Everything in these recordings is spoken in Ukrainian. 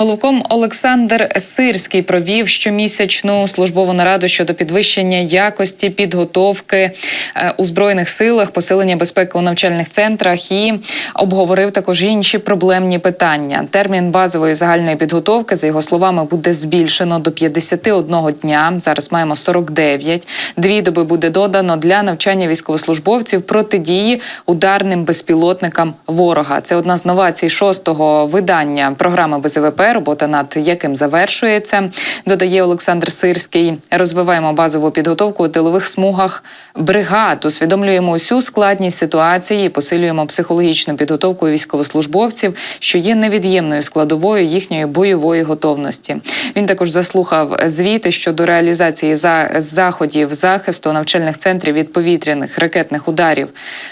Головком Олександр Сирський провів щомісячну службову нараду щодо підвищення якості підготовки е, у збройних силах, посилення безпеки у навчальних центрах і обговорив також інші проблемні питання. Термін базової загальної підготовки, за його словами, буде збільшено до 51 дня. Зараз маємо 49. Дві доби буде додано для навчання військовослужбовців протидії ударним безпілотникам ворога. Це одна з новацій шостого видання програми БЗВП, робота над яким завершується. Додає Олександр Сирський. Розвиваємо базову підготовку у тилових смугах бригад. Усвідомлюємо усю складність ситуації, і посилюємо психологічну підготовку військовослужбовців, що є невід'ємною складовою їхньої бойової готовності. Він також заслухав звіти щодо реалізації за заходів захисту навчальних центрів від повітряних ракетних ударів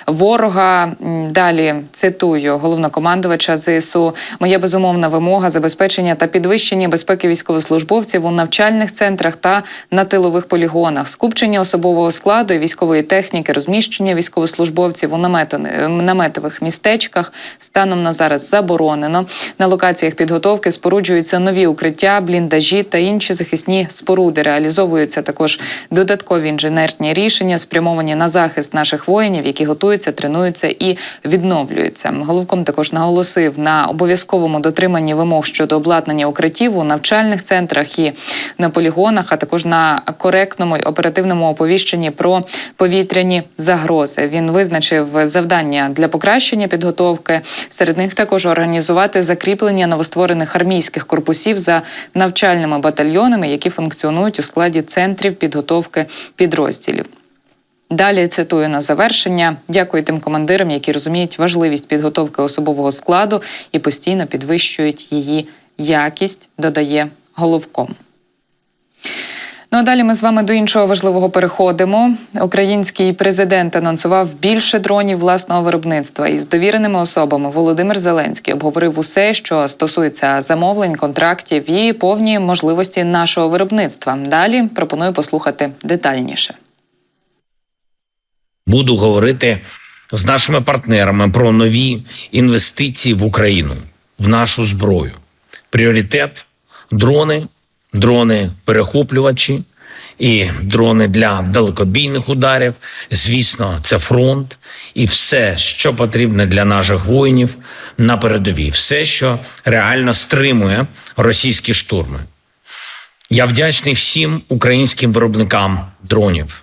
ворога. Далі цитую головнокомандувача ЗСУ. Моя безумовна вимога забезпечення та підвищення безпеки військовослужбовців у навчальних центрах та на тилових полігонах, скупчення особового складу і військової техніки, розміщення військовослужбовців у намето- наметових містечках станом на зараз заборонено. На локаціях підготовки споруджуються нові укриття, бліндажі та інші захисні споруди. Реалізовуються також додаткові інженерні рішення, спрямовані на захист наших воїнів, які готуються, тренуються і відновлюються. Головком також наголосив на обов'язковому дотриманні вимог щодо обладнання укриттів у навчальних центрах і на полігонах, а також на коректному й оперативному оповіщенні про повітряні загрози. Він визначив завдання для покращення підготовки. Серед них також організувати закріплення новостворених армійських корпусів за навчальними батальйонами, які функціонують у складі центрів підготовки підрозділів. Далі цитую на завершення. Дякую тим командирам, які розуміють важливість підготовки особового складу і постійно підвищують її якість, додає головком. Ну а далі ми з вами до іншого важливого переходимо. Український президент анонсував більше дронів власного виробництва із довіреними особами. Володимир Зеленський обговорив усе, що стосується замовлень, контрактів і повні можливості нашого виробництва. Далі пропоную послухати детальніше. буду говорити з нашими партнерами про нові інвестиції в Україну, в нашу зброю. Пріоритет дрони, дрони перехоплювачі і дрони для далекобійних ударів. Звісно, це фронт і все, що потрібно для наших воїнів на передовій, все, що реально стримує російські штурми. Я вдячний всім українським виробникам дронів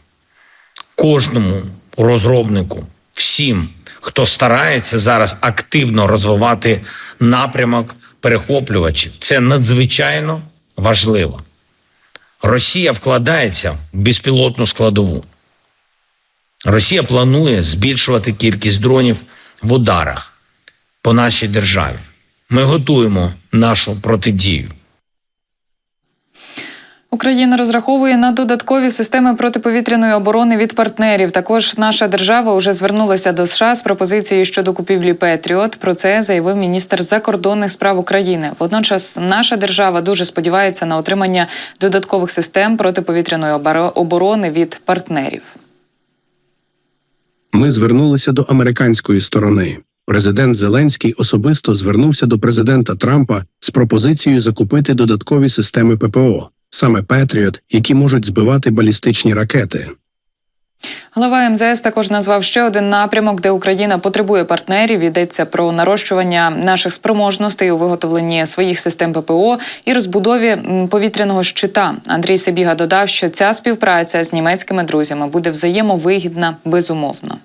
кожному розробнику, всім, хто старається зараз активно розвивати напрямок перехоплювачів. Це надзвичайно важливо. Росія вкладається в безпілотну складову. Росія планує збільшувати кількість дронів в ударах по нашій державі. Ми готуємо нашу протидію. Україна розраховує на додаткові системи протиповітряної оборони від партнерів. Також наша держава вже звернулася до США з пропозицією щодо купівлі Петріот. Про це заявив міністр закордонних справ України. Водночас наша держава дуже сподівається на отримання додаткових систем протиповітряної оборони від партнерів. Ми звернулися до американської сторони. Президент Зеленський особисто звернувся до президента Трампа з пропозицією закупити додаткові системи ППО, саме Петріот, які можуть збивати балістичні ракети. Глава МЗС також назвав ще один напрямок, де Україна потребує партнерів. Йдеться про нарощування наших спроможностей у виготовленні своїх систем ППО і розбудові повітряного щита. Андрій Себіга додав, що ця співпраця з німецькими друзями буде взаємовигідна безумовно.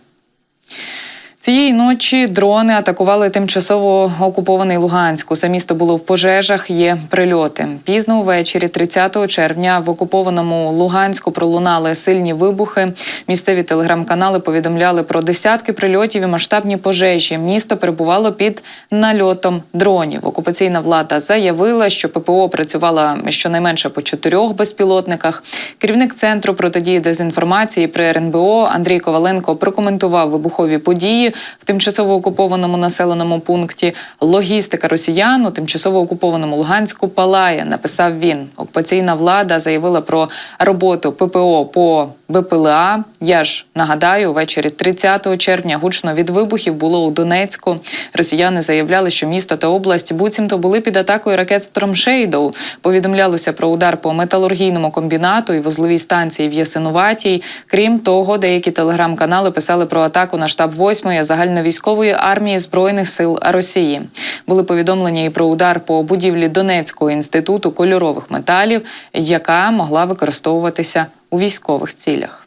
Цієї ночі дрони атакували тимчасово окупований Луганськ. Усе місто було в пожежах. Є прильоти. Пізно увечері, 30 червня, в окупованому Луганську пролунали сильні вибухи. Місцеві телеграм-канали повідомляли про десятки прильотів і масштабні пожежі. Місто перебувало під нальотом дронів. Окупаційна влада заявила, що ППО працювала щонайменше по чотирьох безпілотниках. Керівник центру протидії дезінформації при РНБО Андрій Коваленко прокоментував вибухові події. В тимчасово окупованому населеному пункті. Логістика росіян у тимчасово окупованому Луганську палає. Написав він. Окупаційна влада заявила про роботу ППО по БПЛА. Я ж нагадаю, ввечері 30 червня гучно від вибухів було у Донецьку. Росіяни заявляли, що місто та область буцімто були під атакою ракет Shadow. Повідомлялося про удар по металургійному комбінату і вузловій станції в Ясинуватій. Крім того, деякі телеграм-канали писали про атаку на штаб 8-ї загальновійськової армії збройних сил Росії. Були повідомлення і про удар по будівлі Донецького інституту кольорових металів, яка могла використовуватися у військових цілях.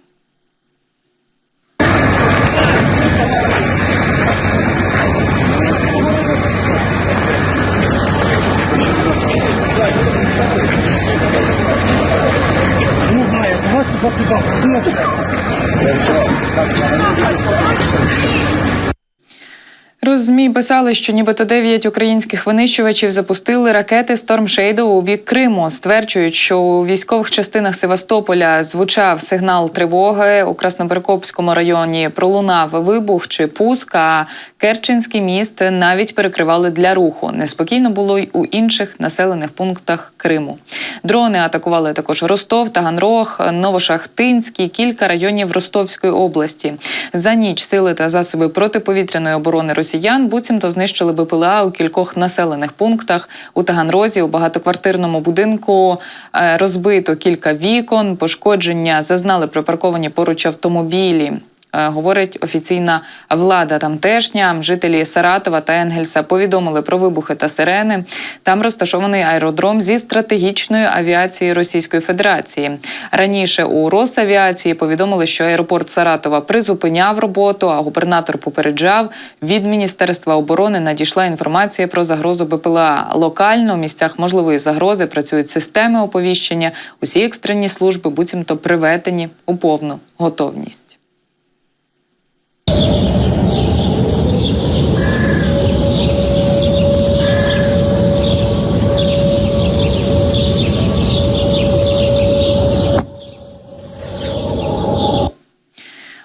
Розмі писали, що нібито дев'ять українських винищувачів запустили ракети Storm Shadow у бік Криму. Стверджують, що у військових частинах Севастополя звучав сигнал тривоги у Красноперекопському районі. Пролунав вибух чи пуск. А Керченський міст навіть перекривали для руху. Неспокійно було й у інших населених пунктах Криму. Дрони атакували також Ростов, Таганрог, Новошахтинський, кілька районів Ростовської області. За ніч сили та засоби протиповітряної оборони росіян буцімто знищили БПЛА у кількох населених пунктах. У Таганрозі у багатоквартирному будинку е, розбито кілька вікон, пошкодження зазнали припарковані поруч автомобілі. Е, Говорить офіційна влада тамтешня. Жителі Саратова та Енгельса повідомили про вибухи та сирени. Там розташований аеродром зі стратегічної авіації Російської Федерації. Раніше у Росавіації повідомили, що аеропорт Саратова призупиняв роботу, а губернатор попереджав. Від міністерства оборони надійшла інформація про загрозу БПЛА. Локально в місцях можливої загрози працюють системи оповіщення. Усі екстрені служби буцімто приведені у повну готовність.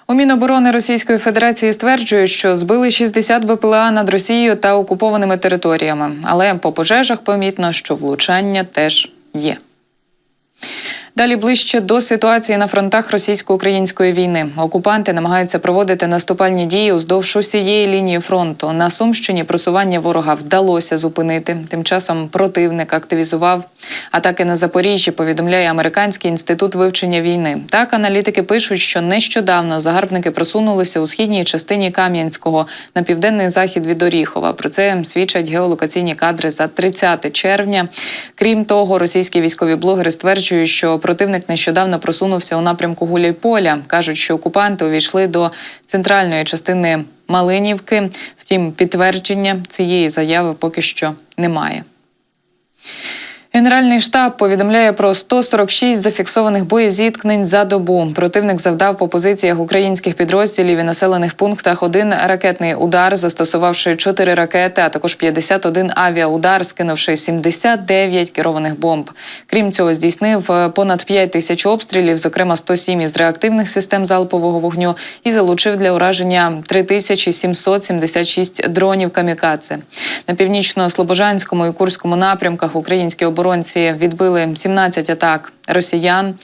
У Міноборони Російської Федерації стверджують, що збили 60 БПЛА над Росією та окупованими територіями, але по пожежах помітно, що влучання теж є. Далі ближче до ситуації на фронтах російсько-української війни. Окупанти намагаються проводити наступальні дії уздовж усієї лінії фронту. На Сумщині просування ворога вдалося зупинити. Тим часом противник активізував атаки на Запоріжжі. Повідомляє американський інститут вивчення війни. Так аналітики пишуть, що нещодавно загарбники просунулися у східній частині Кам'янського на південний захід від Оріхова. Про це свідчать геолокаційні кадри за 30 червня. Крім того, російські військові блогери стверджують, що противник нещодавно просунувся у напрямку Гуляйполя. кажуть, що окупанти увійшли до центральної частини Малинівки. Втім, підтвердження цієї заяви поки що немає. Генеральний штаб повідомляє про 146 зафіксованих боєзіткнень за добу. Противник завдав по позиціях українських підрозділів і населених пунктах один ракетний удар, застосувавши 4 ракети, а також 51 авіаудар, скинувши 79 керованих бомб. Крім цього, здійснив е, понад 5 тисяч обстрілів, зокрема 107 із реактивних систем залпового вогню, і залучив для ураження 3776 дронів камікадзе. На північно-слобожанському і курському напрямках українські оборонці відбили 17 атак росіян.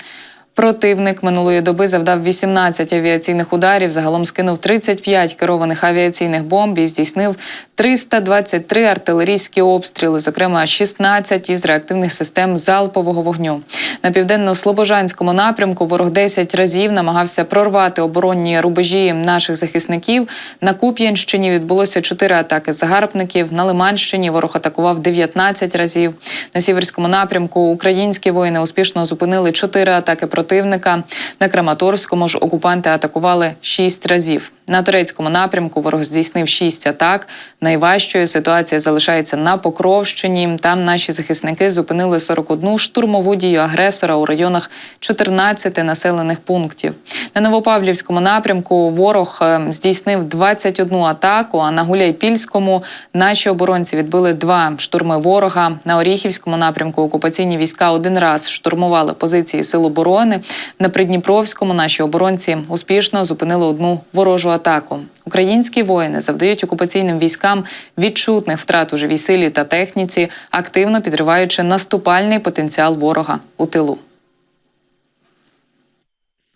Противник минулої доби завдав 18 авіаційних ударів. Загалом скинув 35 керованих авіаційних бомб і здійснив 323 артилерійські обстріли, зокрема 16 із реактивних систем залпового вогню. На південно-слобожанському напрямку ворог 10 разів намагався прорвати оборонні рубежі наших захисників. На Куп'янщині відбулося 4 атаки загарбників. На Лиманщині ворог атакував 19 разів. На сіверському напрямку українські воїни успішно зупинили 4 атаки противника. На Краматорському ж окупанти атакували шість разів. На турецькому напрямку ворог здійснив 6 атак. Найважчою ситуація залишається на Покровщині. Там наші захисники зупинили 41 штурмову дію агресора у районах 14 населених пунктів. На Новопавлівському напрямку ворог е, здійснив 21 атаку. А на Гуляйпільському наші оборонці відбили два штурми ворога. На Оріхівському напрямку окупаційні війська один раз штурмували позиції сил оборони. На Придніпровському наші оборонці успішно зупинили одну ворожу атаку. Українські воїни завдають окупаційним військам відчутних втрат у живій силі та техніці, активно підриваючи наступальний потенціал ворога у тилу.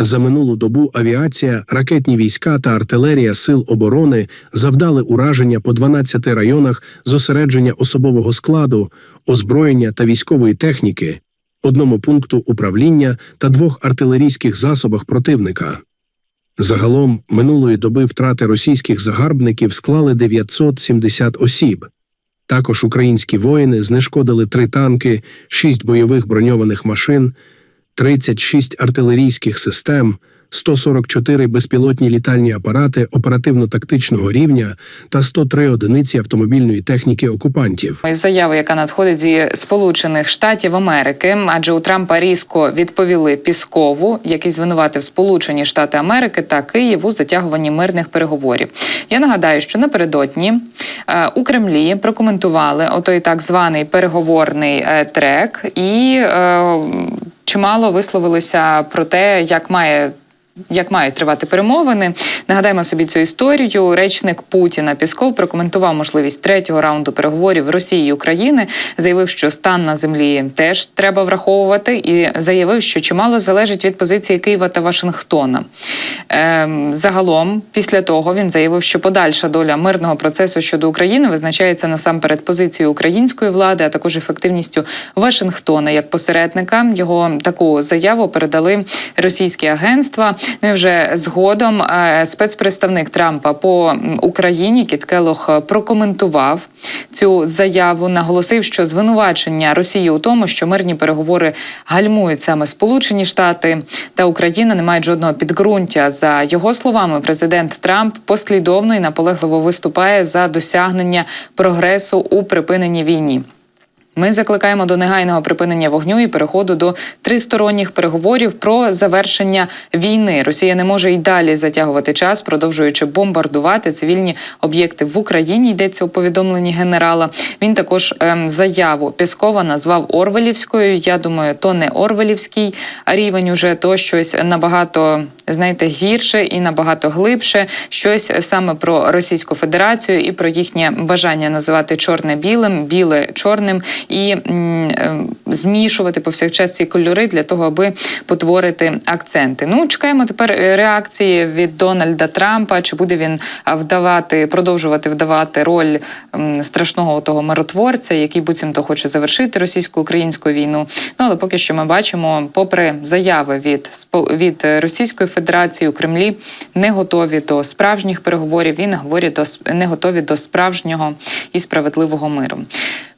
За минулу добу авіація, ракетні війська та артилерія сил оборони завдали ураження по 12 районах зосередження особового складу, озброєння та військової техніки, одному пункту управління та двох артилерійських засобах противника. Загалом минулої доби втрати російських загарбників склали 970 осіб. Також українські воїни знешкодили три танки, шість бойових броньованих машин, 36 артилерійських систем, 144 безпілотні літальні апарати оперативно-тактичного рівня та 103 одиниці автомобільної техніки окупантів. Із заяви, яка надходить зі Сполучених Штатів Америки, адже у Трампа різко відповіли Піскову, який звинуватив Сполучені Штати Америки та Київ у затягуванні мирних переговорів. Я нагадаю, що напередодні е, у Кремлі прокоментували отой так званий переговорний е, трек і е, чимало висловилися про те, як має. Як мають тривати перемовини, нагадаємо собі цю історію. Речник Путіна Пісков прокоментував можливість третього раунду переговорів Росії і України. Заявив, що стан на землі теж треба враховувати, і заявив, що чимало залежить від позиції Києва та Вашингтона. Ем, загалом, після того він заявив, що подальша доля мирного процесу щодо України визначається насамперед позицією української влади, а також ефективністю Вашингтона як посередника. Його таку заяву передали російські агентства. Ну і вже згодом е, спецпредставник Трампа по Україні Кіт Келох прокоментував цю заяву, наголосив, що звинувачення Росії у тому, що мирні переговори гальмують саме Сполучені Штати та Україна, не мають жодного підґрунтя. За його словами, президент Трамп послідовно і наполегливо виступає за досягнення прогресу у припиненні війні. Ми закликаємо до негайного припинення вогню і переходу до тристоронніх переговорів про завершення війни. Росія не може й далі затягувати час, продовжуючи бомбардувати цивільні об'єкти в Україні. Йдеться у повідомленні генерала. Він також ем, заяву Піскова назвав Орвелівською. Я думаю, то не Орвелівський рівень, уже то щось набагато знаєте гірше і набагато глибше. Щось саме про Російську Федерацію і про їхнє бажання називати чорне білим, біле чорним і е, змішувати повсякчас ці кольори для того, аби потворити акценти. Ну чекаємо тепер реакції від Дональда Трампа. Чи буде він вдавати, продовжувати вдавати роль страшного того миротворця, який буцімто хоче завершити російсько-українську війну? Ну але поки що ми бачимо, попри заяви від від Російської Федерації у Кремлі, не готові до справжніх переговорів і не говорять до не готові до справжнього і справедливого миру.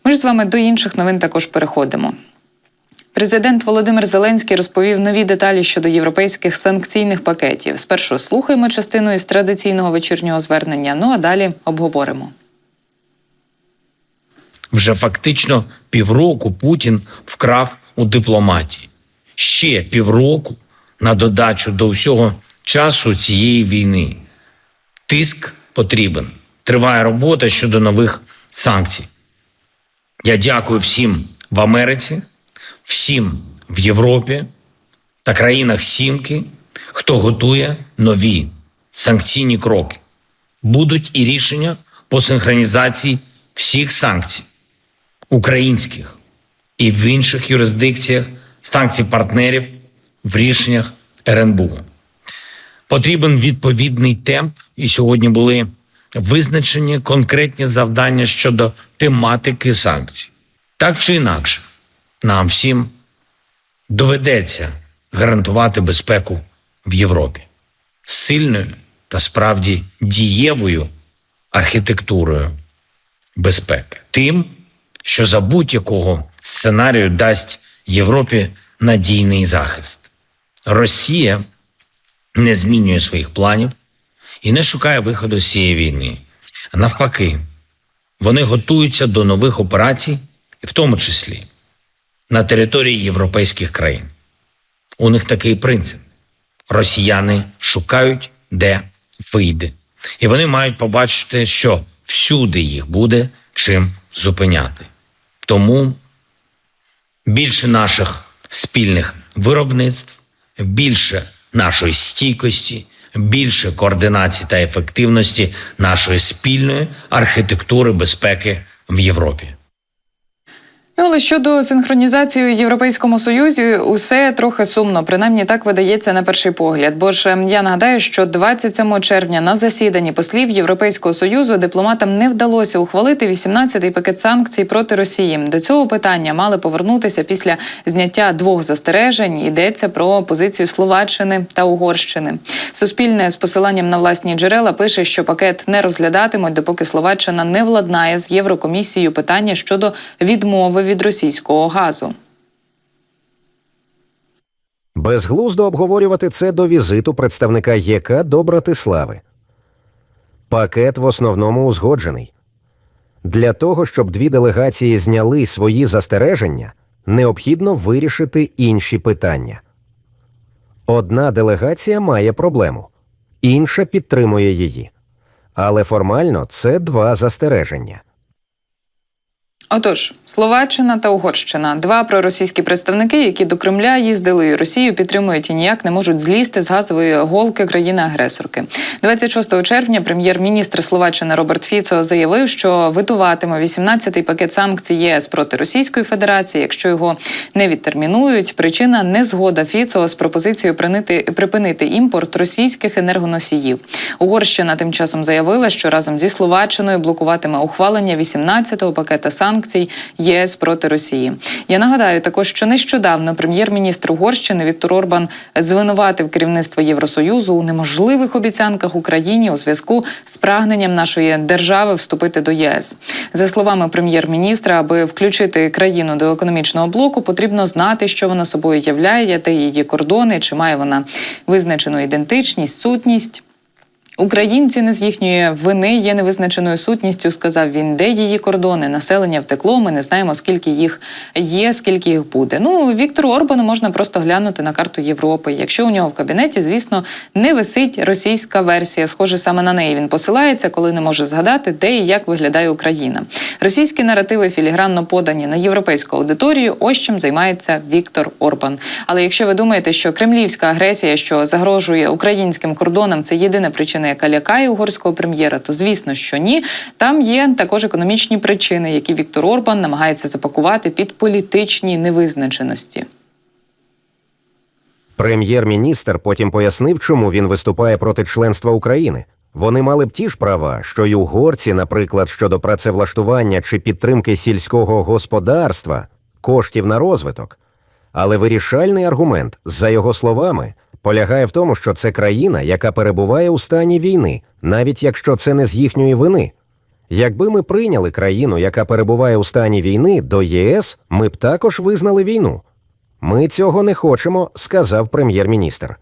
Ми ж з вами до інших новин також переходимо. Президент Володимир Зеленський розповів нові деталі щодо європейських санкційних пакетів. Спершу слухаємо частину із традиційного вечірнього звернення. Ну а далі обговоримо. Вже фактично півроку Путін вкрав у дипломатії. Ще півроку на додачу до всього часу цієї війни. Тиск потрібен. Триває робота щодо нових санкцій. Я дякую всім в Америці, всім в Європі та країнах Сімки, хто готує нові санкційні кроки. Будуть і рішення по синхронізації всіх санкцій українських і в інших юрисдикціях санкцій партнерів в рішеннях РНБУ. Потрібен відповідний темп, і сьогодні були визначені конкретні завдання щодо тематики санкцій. Так чи інакше, нам всім доведеться гарантувати безпеку в Європі сильною та справді дієвою архітектурою безпеки. Тим, що за будь-якого сценарію дасть Європі надійний захист. Росія не змінює своїх планів і не шукає виходу з цієї війни. Навпаки, вони готуються до нових операцій, в тому числі на території європейських країн. У них такий принцип: росіяни шукають, де вийде. І вони мають побачити, що всюди їх буде чим зупиняти. Тому більше наших спільних виробництв, більше нашої стійкості, більше координації та ефективності нашої спільної архітектури безпеки в Європі. Ну, Але щодо синхронізації у Європейському Союзі, усе трохи сумно. Принаймні так видається на перший погляд. Бо ж ем, я нагадаю, що 27 червня на засіданні послів Європейського союзу дипломатам не вдалося ухвалити 18-й пакет санкцій проти Росії. До цього питання мали повернутися після зняття двох застережень. Йдеться про позицію Словаччини та Угорщини. Суспільне з посиланням на власні джерела пише, що пакет не розглядатимуть, допоки Словаччина не владнає з Єврокомісією питання щодо відмови від російського газу. Безглуздо обговорювати це до візиту представника ЄК до Братислави. Пакет в основному узгоджений. Для того, щоб дві делегації зняли свої застереження, необхідно вирішити інші питання. Одна делегація має проблему, інша підтримує її. Але формально це два застереження. Отож, Словаччина та Угорщина два проросійські представники, які до Кремля їздили і Росію, підтримують і ніяк не можуть злізти з газової голки країни-агресорки. 26 червня прем'єр-міністр Словаччини Роберт Фіцо заявив, що витуватиме 18-й пакет санкцій ЄС проти Російської Федерації, якщо його не відтермінують. Причина незгода Фіцо з пропозицією припинити, припинити імпорт російських енергоносіїв. Угорщина тим часом заявила, що разом зі Словаччиною блокуватиме ухвалення 18-го пакета санкцій ЄС проти Росії. Я нагадаю також, що нещодавно прем'єр-міністр Угорщини Віктор Орбан звинуватив керівництво Євросоюзу у неможливих обіцянках Україні у зв'язку з прагненням нашої держави вступити до ЄС. За словами прем'єр-міністра, аби включити країну до економічного блоку, потрібно знати, що вона собою являє, де її кордони, чи має вона визначену ідентичність, сутність. Українці не з їхньої вини є невизначеною сутністю, сказав він, де її кордони, населення втекло. Ми не знаємо, скільки їх є, скільки їх буде. Ну Віктору Орбану можна просто глянути на карту Європи. Якщо у нього в кабінеті, звісно, не висить російська версія. Схоже, саме на неї він посилається, коли не може згадати, де і як виглядає Україна. Російські наративи філігранно подані на європейську аудиторію. Ось чим займається Віктор Орбан. Але якщо ви думаєте, що кремлівська агресія, що загрожує українським кордонам, це єдина причина, яка лякає угорського прем'єра, то звісно, що ні. Там є також економічні причини, які Віктор Орбан намагається запакувати під політичні невизначеності. Прем'єр-міністр потім пояснив, чому він виступає проти членства України. Вони мали б ті ж права, що й угорці, наприклад, щодо працевлаштування чи підтримки сільського господарства, коштів на розвиток. Але вирішальний аргумент, за його словами, полягає в тому, що це країна, яка перебуває у стані війни, навіть якщо це не з їхньої вини. Якби ми прийняли країну, яка перебуває у стані війни, до ЄС, ми б також визнали війну. Ми цього не хочемо, сказав прем'єр-міністр.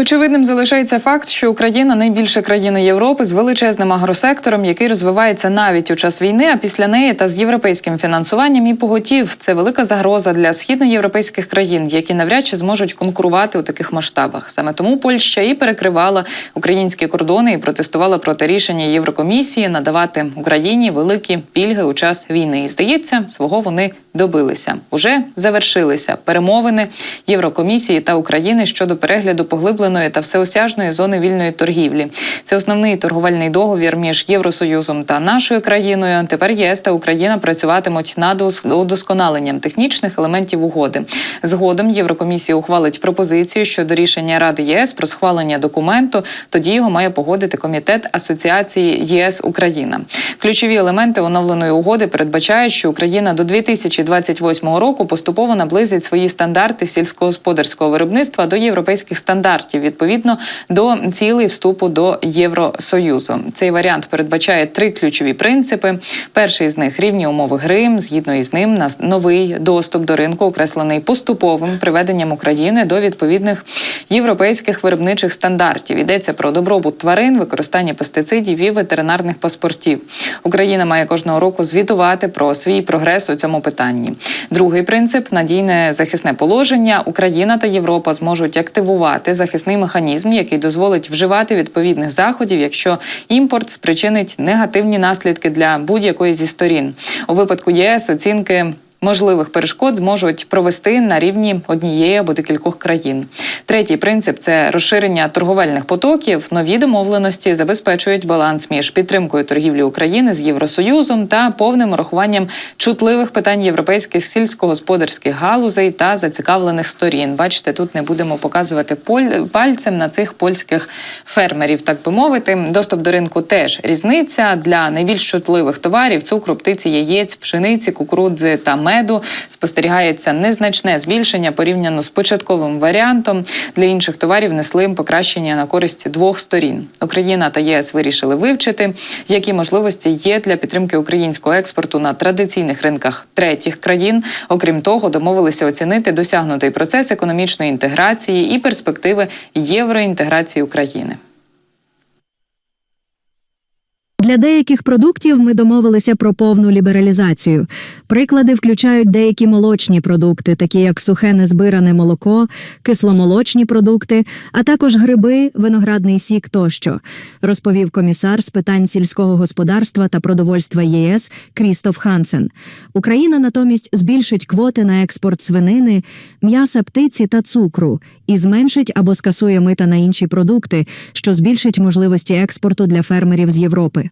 Очевидним залишається факт, що Україна найбільша країна Європи з величезним агросектором, який розвивається навіть у час війни, а після неї та з європейським фінансуванням і поготів. Це велика загроза для східноєвропейських країн, які навряд чи зможуть конкурувати у таких масштабах. Саме тому Польща і перекривала українські кордони і протестувала проти рішення Єврокомісії надавати Україні великі пільги у час війни. І здається, свого вони добилися. Уже завершилися перемовини Єврокомісії та України щодо перегляду поглибленої та всеосяжної зони вільної торгівлі. Це основний торговельний договір між Євросоюзом та нашою країною. Тепер ЄС та Україна працюватимуть над удосконаленням технічних елементів угоди. Згодом Єврокомісія ухвалить пропозицію щодо рішення Ради ЄС про схвалення документу. Тоді його має погодити комітет асоціації ЄС Україна. Ключові елементи оновленої угоди передбачають, що Україна до 2028 року поступово наблизить свої стандарти сільськогосподарського виробництва до європейських стандартів відповідно до цілей вступу до Євросоюзу. Цей варіант передбачає три ключові принципи. Перший з них рівні умови гри. Згідно із ним, нас новий доступ до ринку окреслений поступовим приведенням України до відповідних європейських виробничих стандартів. Йдеться про добробут тварин, використання пестицидів і ветеринарних паспортів. Україна має кожного року звітувати про свій прогрес у цьому питанні. Другий принцип надійне захисне положення. Україна та Європа зможуть активувати захисний механізм, який дозволить вживати відповідних заходів, якщо імпорт спричинить негативні наслідки для будь-якої зі сторін. У випадку ЄС оцінки можливих перешкод зможуть провести на рівні однієї або декількох країн. Третій принцип це розширення торговельних потоків. Нові домовленості забезпечують баланс між підтримкою торгівлі України з Євросоюзом та повним урахуванням чутливих питань європейських сільськогосподарських галузей та зацікавлених сторін. Бачите, тут не будемо показувати пальцем на цих польських фермерів, так би мовити. Доступ до ринку теж різниця для найбільш чутливих товарів цукру, птиці, яєць, пшениці, кукурудзи та меду спостерігається незначне збільшення порівняно з початковим варіантом. Для інших товарів несли покращення на користь двох сторін. Україна та ЄС вирішили вивчити, які можливості є для підтримки українського експорту на традиційних ринках третіх країн. Окрім того, домовилися оцінити досягнутий процес економічної інтеграції і перспективи євроінтеграції України. Для деяких продуктів ми домовилися про повну лібералізацію. Приклади включають деякі молочні продукти, такі як сухе незбиране молоко, кисломолочні продукти, а також гриби, виноградний сік тощо, розповів комісар з питань сільського господарства та продовольства ЄС Крістоф Хансен. Україна натомість збільшить квоти на експорт свинини, м'яса птиці та цукру і зменшить або скасує мита на інші продукти, що збільшить можливості експорту для фермерів з Європи.